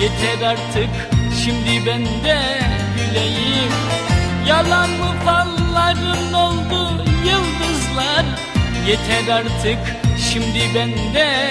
Yeter artık şimdi ben de güleyim. Yalan mı falların oldu yıldızlar? Yeter artık şimdi ben de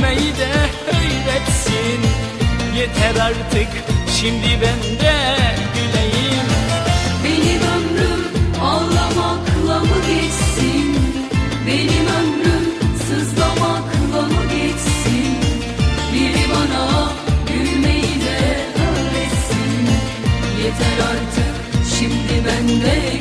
sevmeyi de öğretsin. Yeter artık şimdi ben de güleyim. Benim ömrüm ağlamakla mı geçsin? Benim ömrüm sızlamakla mı geçsin? Biri bana gülmeyi de öğretsin. Yeter artık şimdi ben de